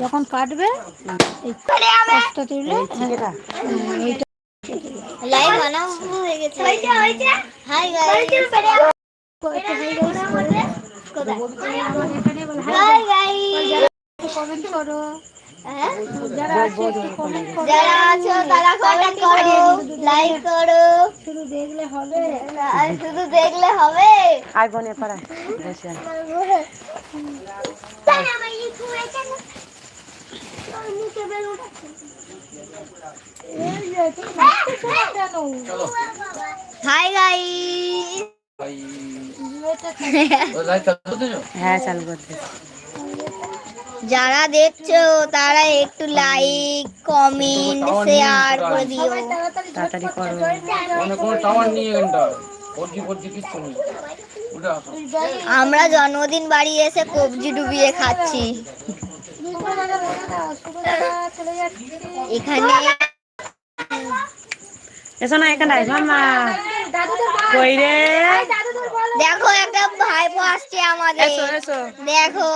যখন কাটবে তুলে হ্যাঁ, এইটা লাইভ বানাও হয়ে গেছে। হাই গাইস কমেন্ট করো। হ্যাঁ? যারা আছে একটু কমেন্ট করো। যারা আছো তারা কমেন্ট করো লাইক করো। শুধু দেখলে হবে। আর শুধু দেখলে হবে। আই বনে হাই গাইস হ্যাঁ চালু করতে। যারা দেখছ তারা একটু লাইক কমেন্ট শেয়ার করে দিও। তাড়াতাড়ি করো। মানে কোনো টাওয়ার নেই এখানটা ফোরজি ফোরজি কিচ্ছু নেই। আমরা জন্মদিন বাড়ি এসে কবজি ডুবিয়ে খাচ্ছি। এখানে এসো না এখানে কই রে? দেখো একটা ভাইপো আসছে আমাদের। এসো এসো। দেখো।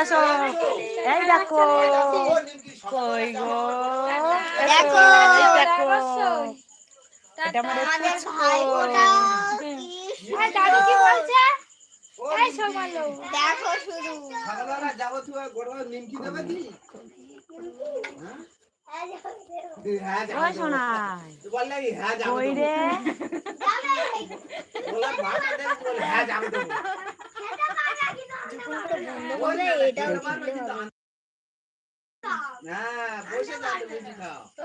এসো। এই দেখো। কই গো? দেখো। দেখো। এটা আমাদের আমাদের পুচকু। ভাইপোটা কি এই দাদু কি বলছে দেখো শুধু ওই সোনাই কই রে। বলে এটাও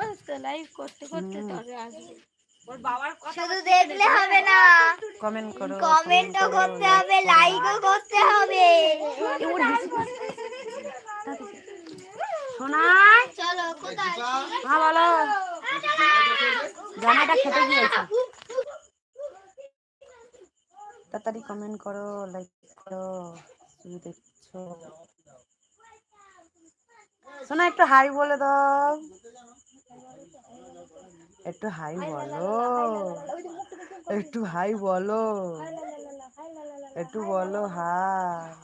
খেতে লাইভ করতে করতে তবে আসবে। শুধু দেখলে হবে না। কমেন্ট করো কমেন্টও করতে হবে লাইকও করতে হবে। চলো কোথায় হ্যাঁ বলো। জামাটা খেতে গিয়েছে তাড়াতাড়ি কমেন্ট করো লাইক করো। তুমি দেখছ। শোনা একটু হাই বলে দাও। একটু হাই বলো একটু হাই বলো একটু বলো হাই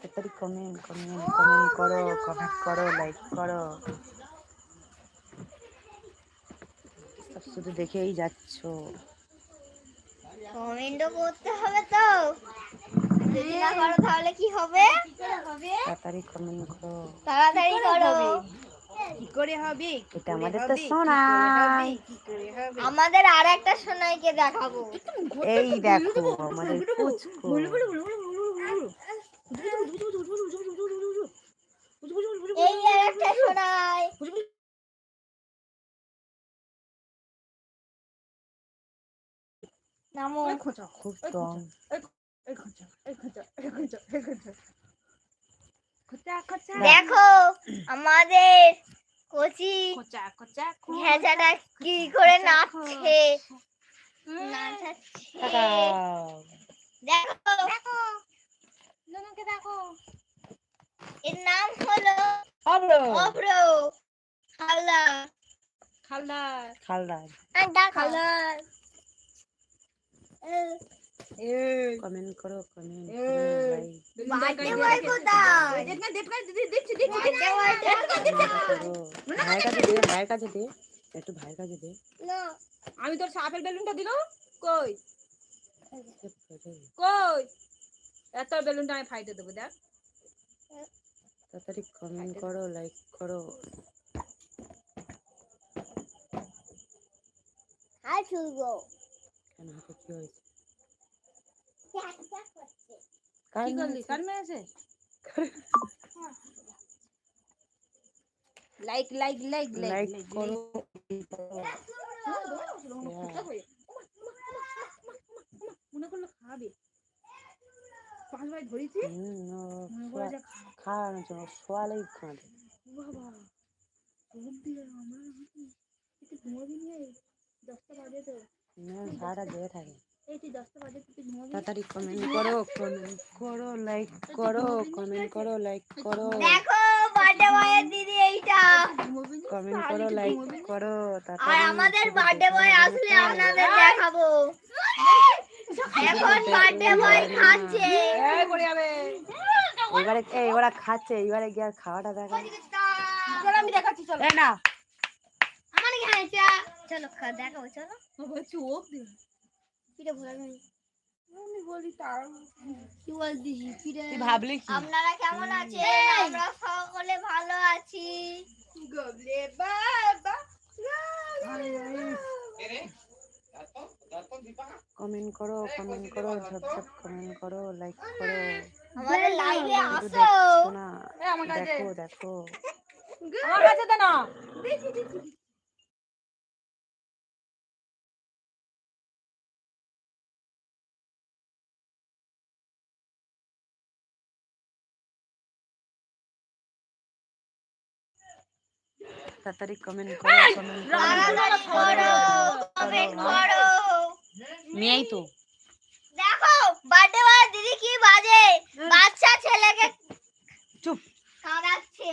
তাড়াতাড়ি কমেন্ট কমেন্ট কমেন্ট করো কমেন্ট করো লাইক করো সব শুধু দেখেই যাচ্ছ কমেন্টও করতে হবে তো যদি না করো তাহলে কি হবে? তাড়াতাড়ি কমেন্ট করো। তাড়াতাড়ি করো কি করে হবে? এটা আমাদের তো সোনাই আমাদের আর একটা সোনাইকে দেখাবো। এই দেখো আমাদের পুচকু এই আর একটা সোনাই। নামো। খুব টং দেখো আমাদের কচি কোচা কি করে নাচছে? নাচাচ্ছে। তাকাও। দেখো। দেখো। দেখো। এর নাম হলো আব্রো অভ্র। খালা খালদার খালদার খালার কমেন্ট করো কমেন্ট ভাইয়ের কাছে দে ভাইয়ের কাছে দে। একটু ভাইয়ের কাছে দে। আমি তোর সাপের বেলুনটা দিল? কই? কই? এত বেলুনটা আমি ফাইটে দেবো দেখ। তাড়াতাড়ি কমেন্ট করো লাইক করো। হাই চুলবো। কেন কি হয়েছে? কি কার করলি কার মেরেছে like like like like like করো। মনে করল খাবে। পাঁচ ভাই ধরেছি। হুম, ও করে যে খাওয়ানোর জন্য শোয়ালেই কাঁদে বাবা দিয়ে আমরা একটু ঘুমাবি নিয়ে দশটা বাজে তো। না, সারাটা জেগে থাকে। তাড়াতাড়ি কমেন্ট করো কমেন্ট করো লাইক করো কমেন্ট করো লাইক করো। দেখো বার্থডে বয়ের দিদি এইটা। কমেন্ট করো লাইক করো আর আমাদের বার্থডে বয় আসলে আপনাদের দেখাবো। এখন বার্থডে বয় খাচ্ছে। এই পড়ে যাবে। এবারে এই ওরা খাচ্ছে এবারে গিয়ে আর খাওয়াটা দেখা চলো আমি দেখাচ্ছি চলো। এই না। আমার কি হয়েছে চলো খা দেখাবো চলো। পিঠে ভরা নেই কি বলছিস? পিঠে ভাবলি কি? আপনারা কেমন আছেন? আমরা সকলে ভালো আছি। কমেন্ট করো কমেন্ট করো ঝপঝপ কমেন্ট করো লাইক করো। আমাদের লাইভে আসো। দেখো দেখো। আমার কাছে তাড়াতাড়ি কমেন্ট করো কমেন্ট করো তাড়াতাড়ি করো কমেন্ট করো মেয়েই তো। দেখো বার্থডে বয় দিদি কি বাজে? বাচ্চা ছেলেকে চুপ। খাওয়াচ্ছে।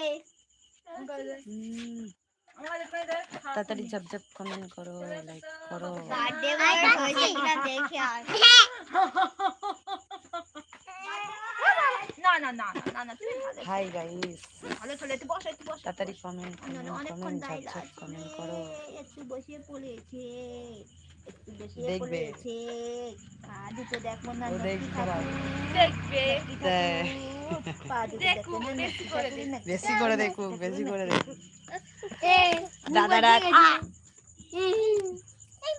তাড়াতাড়ি ঝপঝপ কমেন্ট করো লাইক করো। বার্থডে বয় হয়েছে কিনা দেখে আর না না না না না তুমি ভালো হাই গাইস। ভালো চলে একটু বসো একটু বসো। তাড়াতাড়ি কমেন্ট কমেন্ট ঝপঝপ কমেন্ট করো। একটু বসে পড়েছে একটু বসে দেখবে। পড়েছে। পা দুটো দেখো না দেখবে। দেখ। দেখো বেশি করে বেশি দাদারা। এই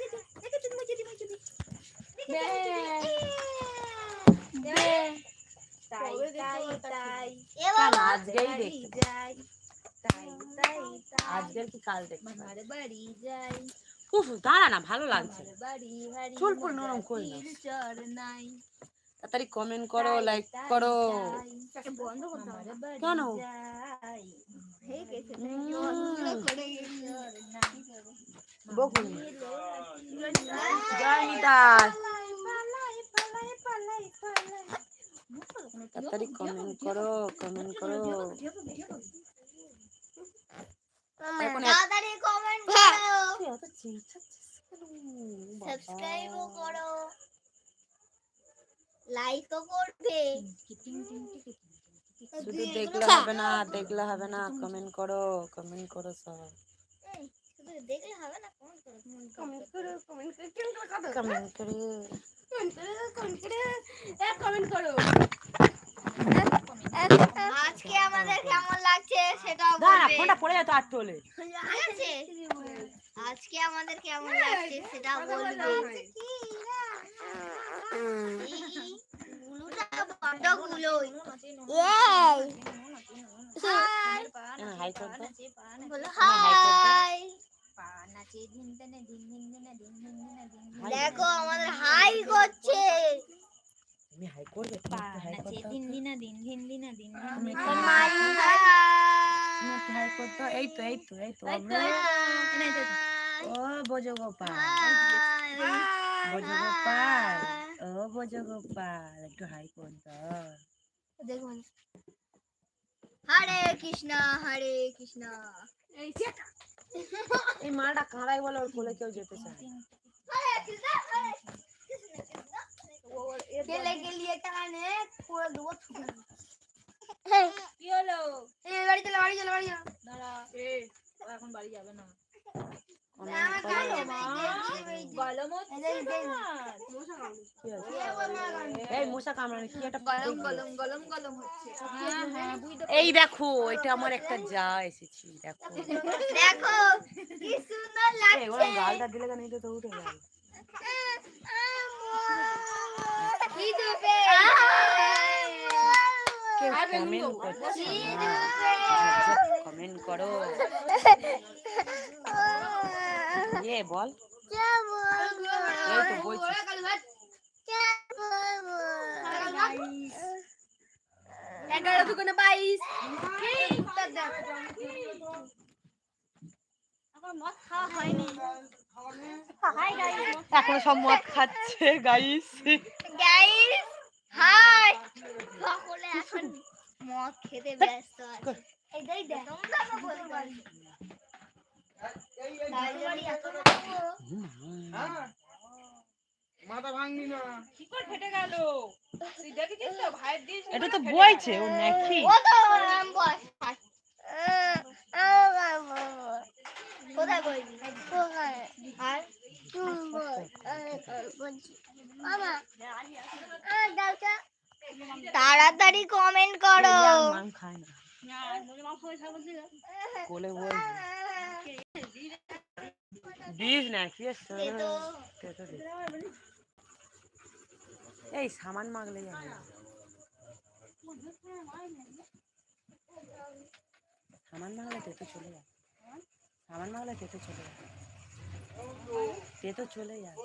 গেছে। দেখো তুমি মুছে দি, মুছে দি। দেখো, দেখো, মুছে দি। তাই তাই তাই এ বাবা, আজকেই দেখতে যাই। তাই, তাই, তাই। আজকের কি কাল দেখতে মামার বাড়ি যাই। উফ দাঁড়া না ভালো লাগছে। মামার বাড়ি বাড়ি চুল ফুল নরম করি না। মাটির চর নাই। তাড়াতাড়ি কমেন্ট করো লাইক করো। বন্ধ কেন? বকুন জয় নিতাই তাড়াতাড়ি কমেন্ট করো কমেন্ট করো তাড়াতাড়ি কমেন্ট করো। সাবস্ক্রাইবও করো লাইকও করবে শুধু দেখলে হবে না দেখলে হবে না কমেন্ট করো কমেন্ট করো সব দেখলে হবে না কমেন্ট করো কমেন্ট করো কমেন্ট করো কমেন্ট করো কমেন্ট করো আজকে আমাদের কেমন লাগছে সেটাও দাঁড়া ফোনটা পড়ে যেত আর টোলে আজকে আমাদের কেমন লাগছে সেটা বলবে। দেখো আমাদের হাই করছে। তুমি হাই করবে দিন দিন হাই করতে এই তো এই তো এই তো ও বোঝো গোপাল বোঝো গোপাল ও বোঝো গোপাল একটু হাই কর দেখুন। হরে কৃষ্ণ হরে কৃষ্ণ। এই মালটা কাঁদাই বলে ওর কোলে কেউ যেতে চায় হরে কৃষ্ণ হরে কৃষ্ণ। গেলে গেলিয়ে টানে করে দেবো কি হলো এই বাড়ি চলো বাড়ি চলো বাড়ি চলো দাঁড়া এ এখন বাড়ি যাবে না দেখো এটা আমার একটা যা এসেছি দেখো দেখো কি সুন্দর লাগছে গালটা দিলে কেন এটা তো উঠে গেল কেউ কমেন্ট করছে কি না দেবে কমেন্ট করো এ বল এই তো বলছি এগারো দুগুণে বাইশ মদ খাওয়া হয়নি এখন সব মদ খাচ্ছে গাইস গাইস হাই সকলে এখন মদ খেতে ব্যস্ত আছে। এই দেখ তোমরা তো? বলতে পারি এটা তো বইছে ও নাকি। ও তো আম বস কোথায় বলবি? আর? তাড়াতাড়ি কমেন্ট করো। মাং খায় কোলে বই দিস না কি এই সামান মাগলে যাবে সামান মাগলে তেতো চলে যাবে সামান মাগলে তেতো চলে যাবে তেতো চলে যাবে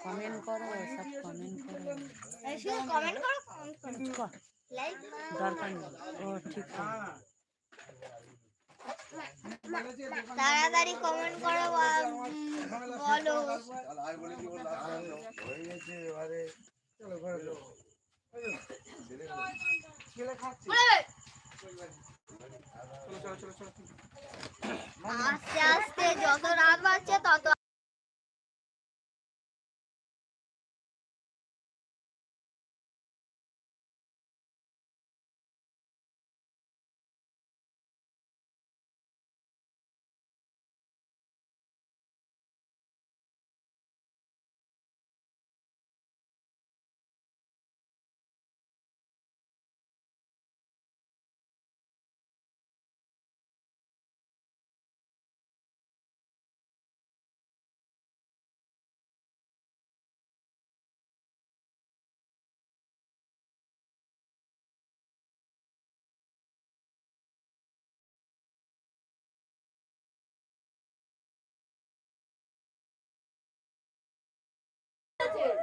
কমেন্ট করো সব কমেন্ট করো। কমেন্ট করো কমেন্ট করো। কর, লাইক দরকার নেই। ও ঠিক আছে তাড়াতাড়ি কমেন্ট করো বলো। আস্তে আস্তে যত রাত বাড়ছে তত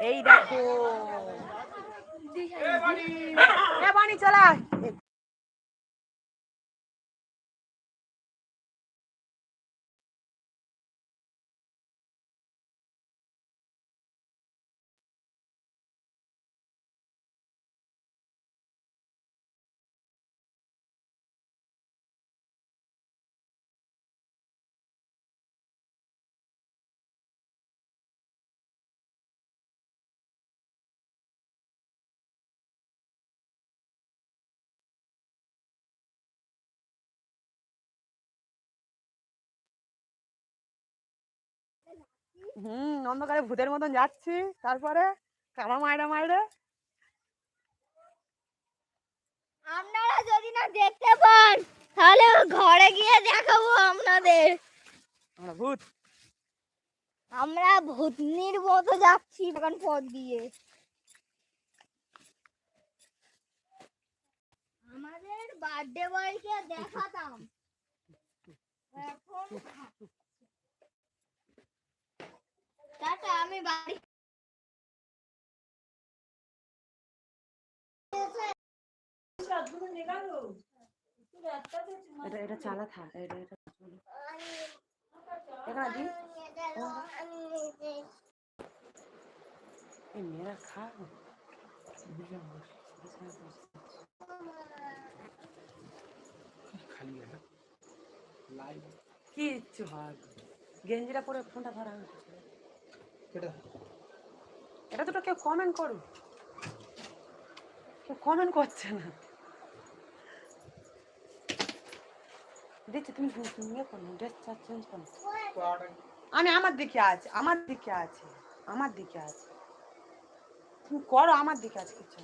এই দেখো। হ্যাঁ বানি চলা হুম অন্ধকারে ভূতের মতন যাচ্ছি। তারপরে কামা মাইরা মাইরে। আপনারা যদি না দেখতে পান তাহলে ঘরে গিয়ে দেখাবো আপনাদের। আমরা ভূত। আমরা ভূতনির মতো যাচ্ছি এখন পথ দিয়ে। আমাদের বার্থডে বয়কে দেখাতাম। এখন টাটা আমি বাড়ি এটা এটা চালা থাক এটা এটা এখানে এই মেয়েরা খা খালি লাইভ কিচ্ছু হয়। গেঞ্জিটা পরে ফোনটা ধরা হয়েছে। এটা। এটা দুটো কেউ কমেন্ট করো কেউ কমেন্ট করছে না। দেখছি, তুমি ইয়ে করো ড্রেস চেঞ্জ করো। আমি আমার দিকে আছি, আমার দিকে আছে, আমার দিকে আছে। তুমি করো, আমার দিকে আছে, কিছু।